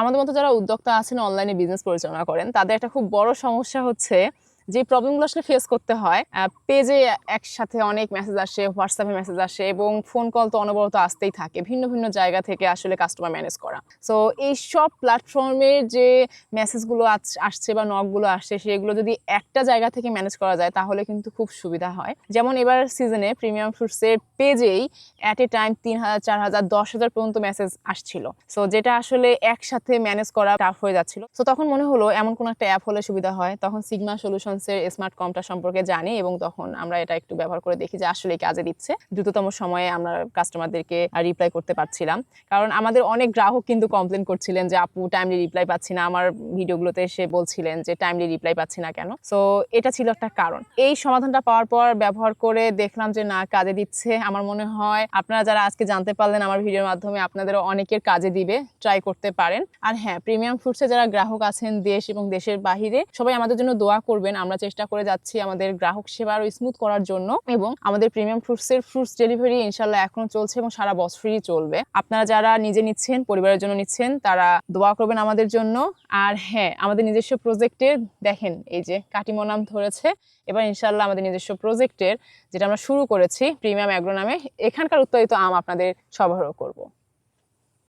আমাদের মতো যারা উদ্যোক্তা আছেন অনলাইনে বিজনেস পরিচালনা করেন, তাদের একটা খুব বড় সমস্যা হচ্ছে যে প্রবলেমগুলো আসলে ফেস করতে হয় পেজে একসাথে অনেক মেসেজ আসে হোয়াটসঅ্যাপে মেসেজ আসে এবং ফোন কল তো অনবরত আসতেই থাকে, ভিন্ন ভিন্ন জায়গা থেকে আসলে কাস্টমার ম্যানেজ করা। সো এই সব প্ল্যাটফর্মের যে মেসেজগুলো আসছে বা নকগুলো আসছে, সেগুলো যদি একটা জায়গা থেকে ম্যানেজ করা যায়, তাহলে কিন্তু খুব সুবিধা হয়। যেমন এবার সিজনে প্রিমিয়াম ফ্রুটসের পেজেই অ্যাট এ টাইম তিন হাজার, চার হাজার, দশ হাজার পর্যন্ত মেসেজ আসছিল। সো যেটা আসলে একসাথে ম্যানেজ করা টাফ হয়ে যাচ্ছিল। সো তখন মনে হলো এমন কোনো একটা অ্যাপ হলে সুবিধা হয়। তখন সিগমা সলিউশনসের স্মার্ট কমটা সম্পর্কে জানি এবং তখন আমরা এটা একটু ব্যবহার করে দেখি যে আসলে কাজে দিচ্ছে। দ্রুততম সময়ে আমরা কাস্টমারদেরকে রিপ্লাই করতে পারছিলাম। কারণ আমাদের অনেক গ্রাহক কিন্তু কমপ্লেন করছিলেন যে, আপু টাইমলি রিপ্লাই পাচ্ছি না। আমার ভিডিওগুলোতে এসে বলছিলেন যে টাইমলি রিপ্লাই পাচ্ছি না কেন? সো এটা ছিল একটা কারণ। এই সমাধানটা পাওয়ার পর ব্যবহার করে দেখলাম যে, না, কাজে দিচ্ছে। আমার মনে হয় আপনারা যারা আজকে জানতে পারলেন আমার ভিডিওর মাধ্যমে আপনাদের অনেকের কাজে দিবে ট্রাই করতে পারেন। আর হ্যাঁ প্রিমিয়াম ফ্রুটসে যারা গ্রাহক আছেন দেশ এবং দেশের বাহিরে, সবাই আমাদের জন্য দোয়া করবেন। আমরা চেষ্টা করে যাচ্ছি আমাদের গ্রাহক সেবা আরও স্মুথ করার জন্য এবং আমাদের প্রিমিয়াম ফ্রুটসের ফ্রুটস ডেলিভারি ইনশাল্লাহ এখনও চলছে এবং সারা বছরই চলবে। আপনারা যারা নিজে নিচ্ছেন, পরিবারের জন্য নিচ্ছেন, তারা দোয়া করবেন আমাদের জন্য। আর হ্যাঁ আমাদের নিজস্ব প্রজেক্টের দেখেন এই যে কাটিমো নাম ধরেছে, এবার ইনশাল্লাহ আমাদের নিজস্ব প্রজেক্টের যেটা আমরা শুরু করেছি প্রিমিয়াম অ্যাগ্রো নামে, এখানকার উৎপাদিত আম আপনাদের সরবরাহ করব।